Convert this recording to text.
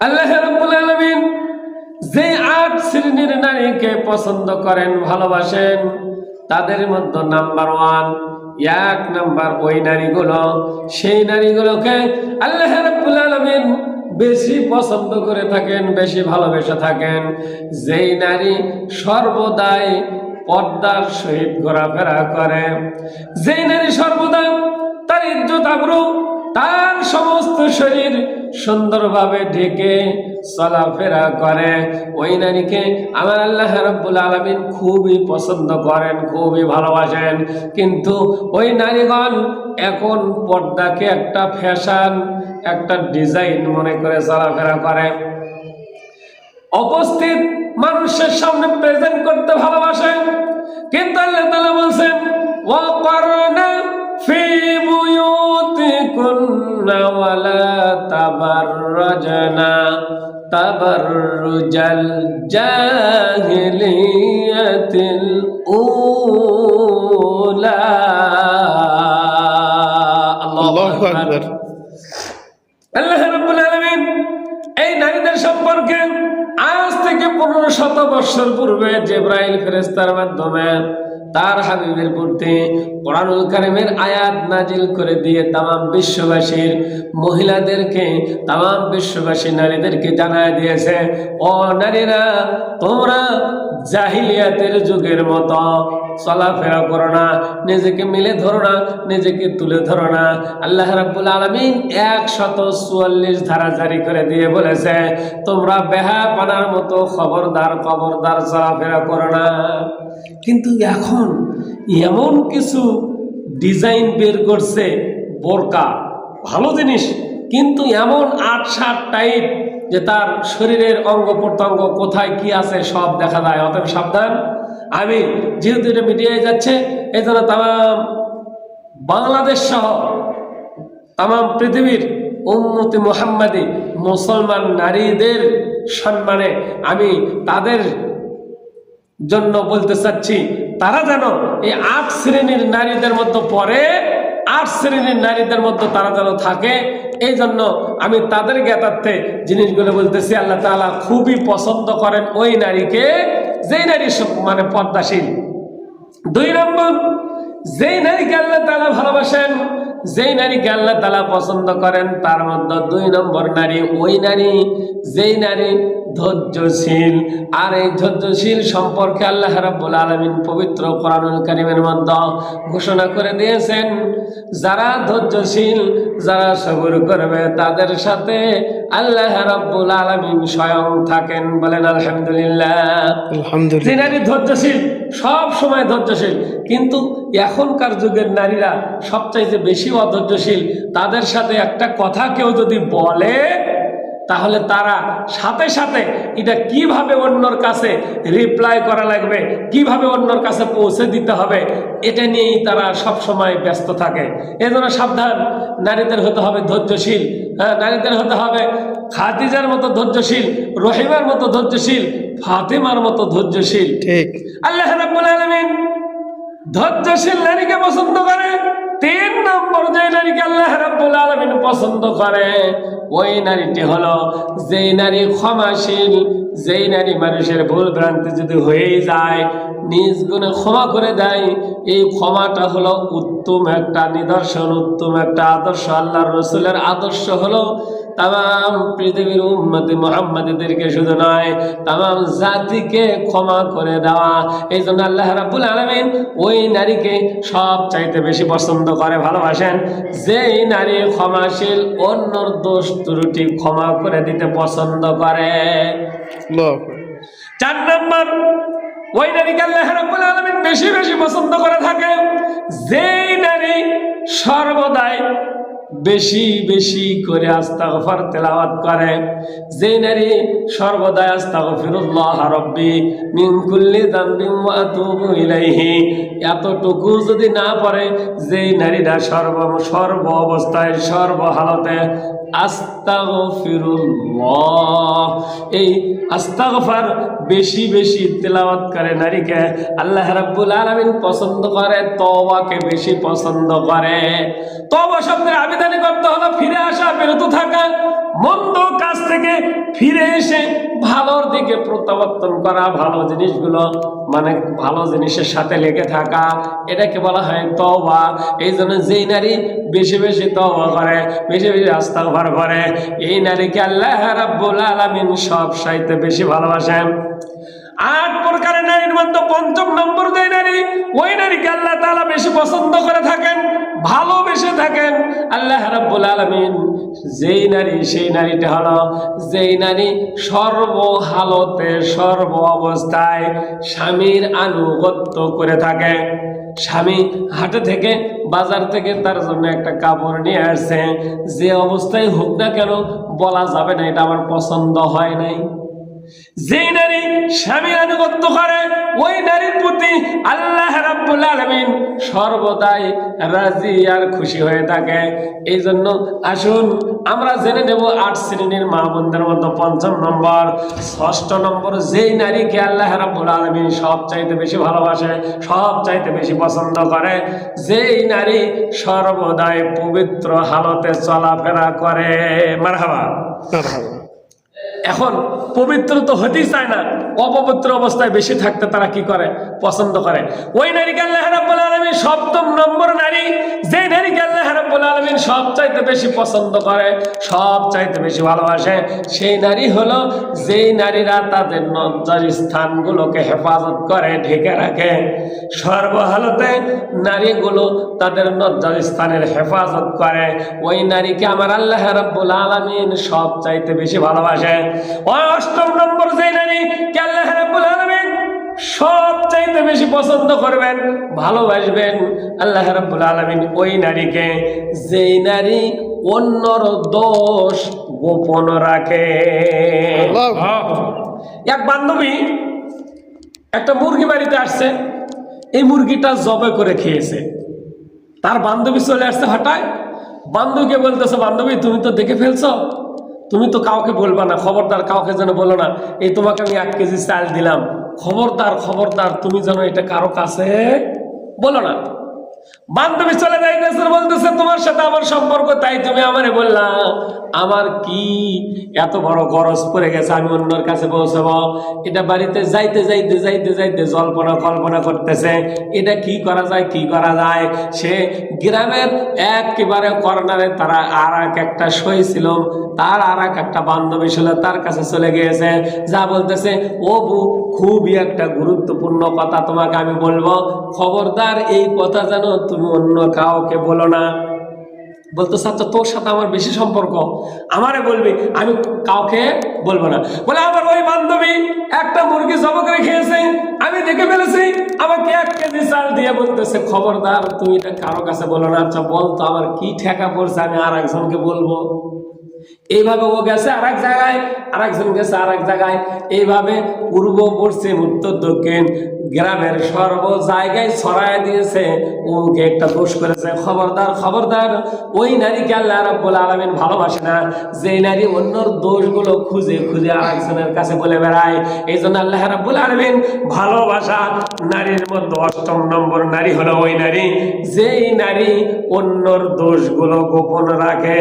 আল্লাহ রাব্বুল আলামিন যে আট শ্রেণির নারীকে পছন্দ করেন, ভালোবাসেন, তাদের মধ্যে নাম্বার ওয়ান এক নাম্বার ওই নারীগুলো, সেই নারীগুলোকে আল্লাহ রাব্বুল আলামিন বেশি পছন্দ করে থাকেন, বেশি ভালোবেসে থাকেন। যেই নারী সর্বদাই পর্দার সহিত ঘোরাফেরা করে, যেই নারী সর্বদা তার ইজ্জত আবরু তার সমস্ত শরীর সুন্দরভাবে ঢেকে চলাফেরা করে। ওই নারীকে আমার আল্লাহ রাব্বুল আলামিন খুবই পছন্দ করেন, খুবই ভালোবাসেন। কিন্তু ওই নারীগণ এখন পর্দাকে একটা ফ্যাশন একটা ডিজাইন মনে করে চলাফেরা করে। উপস্থিত মানুষের সামনে প্রেজেন্ট করতে ভালোবাসেন। কিন্তু আল্লাহ তাআলা বলছেন তাবাররাজনা তাবাররুজাল জাহিলিয়াতিল উলা আল্লাহু রাব্বুল আলামিন এই নারীদের সম্পর্কে আজ থেকে পনেরো শত বৎসর পূর্বে জেব্রাইল ফেরেস্তার মাধ্যমে তার হাবিবের প্রতি কোরআনুল কারিমের আয়াত নাজিল করে দিয়ে তামাম বিশ্ববাসীর মহিলাদেরকে, তামাম বিশ্ববাসী নারীদেরকে জানায় দিয়েছে, ও নারীরা, তোমরা জাহিলিয়াতের যুগের মতো। চলাফেরা করো না, নিজেকে মিলে ধরো না, নিজেকে তুলে ধরো না। আল্লাহ রাব্বুল আলামিন একশত চুয়াল্লিশ ধারা জারি করে দিয়ে বলেছে, তোমরা বেহা পানার মতো খবরদার খবরদার চলাফেরা করো না। কিন্তু এখন এমন কিছু ডিজাইন বের করছে বোরকা, ভালো জিনিস। কিন্তু এমন আট সাত টাইপ যে তার শরীরের অঙ্গ প্রত্যঙ্গ কোথায় কি আছে সব দেখা যায়। অতএব সাবধান। আমি যেহেতু এটা মিডিয়ায় যাচ্ছে এই জন্য তাম বাংলাদেশ সহ তাম পৃথিবীর উন্নতি মোহাম্মদী মুসলমান নারীদের সম্মানে আমি তাদের জন্য বলতে চাচ্ছি, তারা যেন এই আট শ্রেণির নারীদের মধ্যে পড়ে আট শ্রেণির নারীদের মধ্যে তারা যেন থাকে এই জন্য আমি তাদের জ্ঞাতার্থে জিনিসগুলো বলতেছি, আল্লাহ তালা খুবই পছন্দ করেন ওই নারীকে, যেই নারী মানে পদ্মাশীল দুই নম্বর, যেই নারীকে আল্লাহ তালা ভালোবাসেন যেই নারীকে আল্লাহ তালা পছন্দ করেন তার মধ্যে দুই নম্বর নারী ওই নারী যেই নারী ধৈর্যশীল। আর এই ধৈর্যশীল সম্পর্কে আল্লাহ রাব্বুল আলামিন পবিত্র কোরআনুল কারীমের মধ্যে ঘোষণা করে দিয়েছেন যারা ধৈর্যশীল যারা সবর করবে তাদের সাথে আল্লাহ রাব্বুল আলামিন স্বয়ং থাকেন বলেন আলহামদুলিল্লাহ। যে নারী ধৈর্যশীল সব সময় ধৈর্যশীল কিন্তু এখনকার যুগের নারীরা সবচাইতে বেশি অধৈর্যশীল। তাদের সাথে একটা কথা কেউ যদি বলে তাহলে তারা সাথে সাথে এটা কীভাবে অন্যর কাছে রিপ্লাই করা লাগবে কীভাবে অন্যর কাছে পৌঁছে দিতে হবে এটা নিয়েই তারা সব সময় ব্যস্ত থাকে। এজন্য সাবধান নারীদের হতে হবে ধৈর্যশীল। হ্যাঁ নারীদের হতে হবে খাদিজার মতো ধৈর্যশীল রহিমার মতো ধৈর্যশীল ফাতেমার মতো ধৈর্যশীল। ঠিক। আল্লাহ রাব্বুল আলামিন ধৈর্যশীল নারীকে পছন্দ করে। তিন নম্বর যে নারীকে আল্লাহ রাব্বুল আলামিন পছন্দ করে, ওই নারীটি হলো যেই নারী ক্ষমাশীল, যেই নারী মানুষের ভুল ভ্রান্তি যদি হয়েই যায়, নিজ গুণে ক্ষমা করে দেয়। এই ক্ষমাটা হলো উত্তম একটা নিদর্শন, উত্তম একটা আদর্শ। আল্লাহর রসুলের আদর্শ হলো তাম পৃথিবীর উম্মতি মোহাম্মদীদেরকে শুধু নয় তাম জাতিকে ক্ষমা করে দেওয়া। এই জন্য আল্লাহ রাব্বুল আলমিন ওই নারীকে সব চাইতে বেশি পছন্দ করে ভালোবাসেন। যেই নারী ক্ষমাশীল অন্যর দোষ ত্রুটি ক্ষমা করে দিতে পছন্দ করে। চার নম্বর ওই নারীকে আল্লাহ রাব্বুল আলামিন বেশি বেশি পছন্দ করে থাকে। যেই নারী সর্বদাই বেশি বেশি করে আস্তাগফার তেলাওয়াত করে। যে নারী সর্বদা আস্তাগফিরুল্লাহ রাব্বি মিন কুল্লি যামবিন ওয়া আতুবু ইলাইহি। এতটুকু যদি না পারে যে নারীরা সর্ব সর্ব অবস্থায় সর্ব হালতে আস্তাগফিরুল্লাহ। এই আস্তাগফার বেশি বেশি তেলাওয়াত করে নারীকে। আল্লাহ রাব্বুল আলামিন পছন্দ করে, তওবাকে বেশি পছন্দ করে। তওবা শব্দের আবেদন করতে হলো, ফিরে আসা, বিরত থাকা, মন্দ কাজ থেকে ফিরে এসে ভালোর দিকে প্রত্যাবর্তন করা, ভালো জিনিসগুলো মানে ভালো জিনিসের সাথে লেগে থাকা, এটাকে বলা হয় তওবা। এই জন্য যেই নারী বেশি বেশি তওবা করে, বেশি বেশি আস্তাগফার করে, এই নারীকে আল্লাহ রাব্বুল আলামিন সব সাইতে বেশি ভালোবাসেন। আট প্রকারের নারীর মধ্যে পঞ্চম নম্বর যে নারী, ওই নারীকে আল্লাহ তালা বেশি পছন্দ করে থাকেন, ভালোবেসে থাকেন। আল্লাহ রাব্বুল আলামিন যেই নারী, সেই নারীটা হলো, যেই নারী সর্ব হালতে, সর্ব অবস্থায় স্বামীর আনুগত্য করে থাকে। স্বামী হাটে থেকে বাজার থেকে তার জন্য একটা কাপড় নিয়ে আসছে। যে অবস্থায় হোক না কেন, বলা যাবে না এটা আমার পছন্দ হয় নাই। যে নারী স্বামীর আনুগত্য করে, ওই নারীর প্রতি আল্লাহ সর্বদাই রাজি আর খুশি হয়ে থাকে। এই জন্য আসুন, আমরা জেনে নেব আট শ্রেণির মধ্যে পঞ্চম নম্বর। ষষ্ঠ নম্বর, যেই নারীকে আল্লাহ রাব্বুল আলামিন বেশি ভালোবাসে সব চাইতে বেশি পছন্দ করে, যেই নারী সর্বদাই পবিত্র হালতে চলাফেরা করে। মারহাবা। এখন পবিত্র তো হতেই চায় না, অপবিত্র অবস্থায় বেশি থাকতে তারা কি করে? পছন্দ করে। ওই নারীকে আল্লাহ রাব্বুল আলামিন সপ্তম নম্বর নারী যে নারীকে আল্লাহ রাব্বুল আলামিন সব চাইতে বেশি পছন্দ করে সব চাইতে বেশি ভালোবাসে, সেই নারী হলো যেই নারীরা তাদের নজ্জার স্থানগুলোকে হেফাজত করে, ঢেকে রাখে। সর্বহালতে নারীগুলো তাদের নজ্জার স্থানের হেফাজত করে। ওই নারীকে আমার আল্লাহ রাব্বুল আলামিন সব চাইতে বেশি ভালোবাসে। অষ্টম নম্বর যে নারী কে আল্লাহ রাব্বুল আলামিন সব চাইতে বেশি পছন্দ করবেন ভালোবাসবেন আল্লাহ রাব্বুল আলামিন ওই নারীকে। যেই নারী অন্যর দোষ গোপন রাখে। এক বান্ধবী একটা মুরগি বাড়িতে আসছে এই মুরগিটা জবে করে খেয়েছে। তার বান্ধবী চলে আসছে হঠাৎ। বান্ধবীকে বলতেছে বান্ধবী তুমি তো দেখে ফেলছো তুমি তো কাউকে বলবা না, খবরদার কাউকে যেন বলো না এই তোমাকে আমি এক কেজি চাল দিলাম। খবরদার খবরদার, তুমি যেন এটা কারও কাছে বলো না। বান্ধবী চলে যাইতেছে, বলতেছে, তোমার সাথে আমার সম্পর্ক তাই তুমি আমারে বললা। আমার কি এত বড় গরজ পড়ে গেছে, আমি অন্যর কাছে পৌঁছাবো? এটা বাড়িতে যাইতে যাইতে যাইতে যাইতে জল্পনা, কল্পনা করতেছে, এটা কি করা যায়, কি করা যায়? সে গ্রামের একেবারে কর্নারে তারা আর এক একটা সই ছিল, তার আর এক একটা বান্ধবী ছিল, তার কাছে চলে গিয়েছে, যা বলতেছে, ও বু খুবই একটা গুরুত্বপূর্ণ কথা তোমাকে আমি বলব। খবরদার, এই কথা যেন তুমি অন্য কাউকে বলো না। বলতো আচ্ছা তোর সাথে আমার বেশি সম্পর্ক। আমারে বলবি, আমি কাউকে বলব না। বলে, আমার ওই বান্ধবী একটা মুরগি জব খেয়েছে আমি দেখে ফেলেছি। আমাকে এক কেজি চাল দিয়ে বলতেছে, খবরদার, তুমি এটা কারও কাছে বলো না। আচ্ছা বলতো আমার কি ঠেকা পড়ছে, আমি আর একজনকে বলব। এইভাবে ও গেছে আর এক জায়গায় আর একজন গেছে আর এক জায়গায়। এইভাবে পূর্ব, পশ্চিম, উত্তর, দক্ষিণ গ্রামের সর্ব জায়গায় ছড়ায় দিয়েছে। ওকে একটা দোষ করেছে। খবরদার খবরদার, ওই নারীকে আল্লাহ রাব্বুল আলামিন ভালোবাসে না। যে নারী অন্যর দোষগুলো খুঁজে খুঁজে আরেকজনের কাছে বলে বেড়ায়। এই জন্য আল্লাহ রাব্বুল আলামিন ভালোবাসা নারীর মধ্যে অষ্টম নম্বর নারী হলো ওই নারী। যেই নারী অন্যর দোষগুলো গোপন রাখে।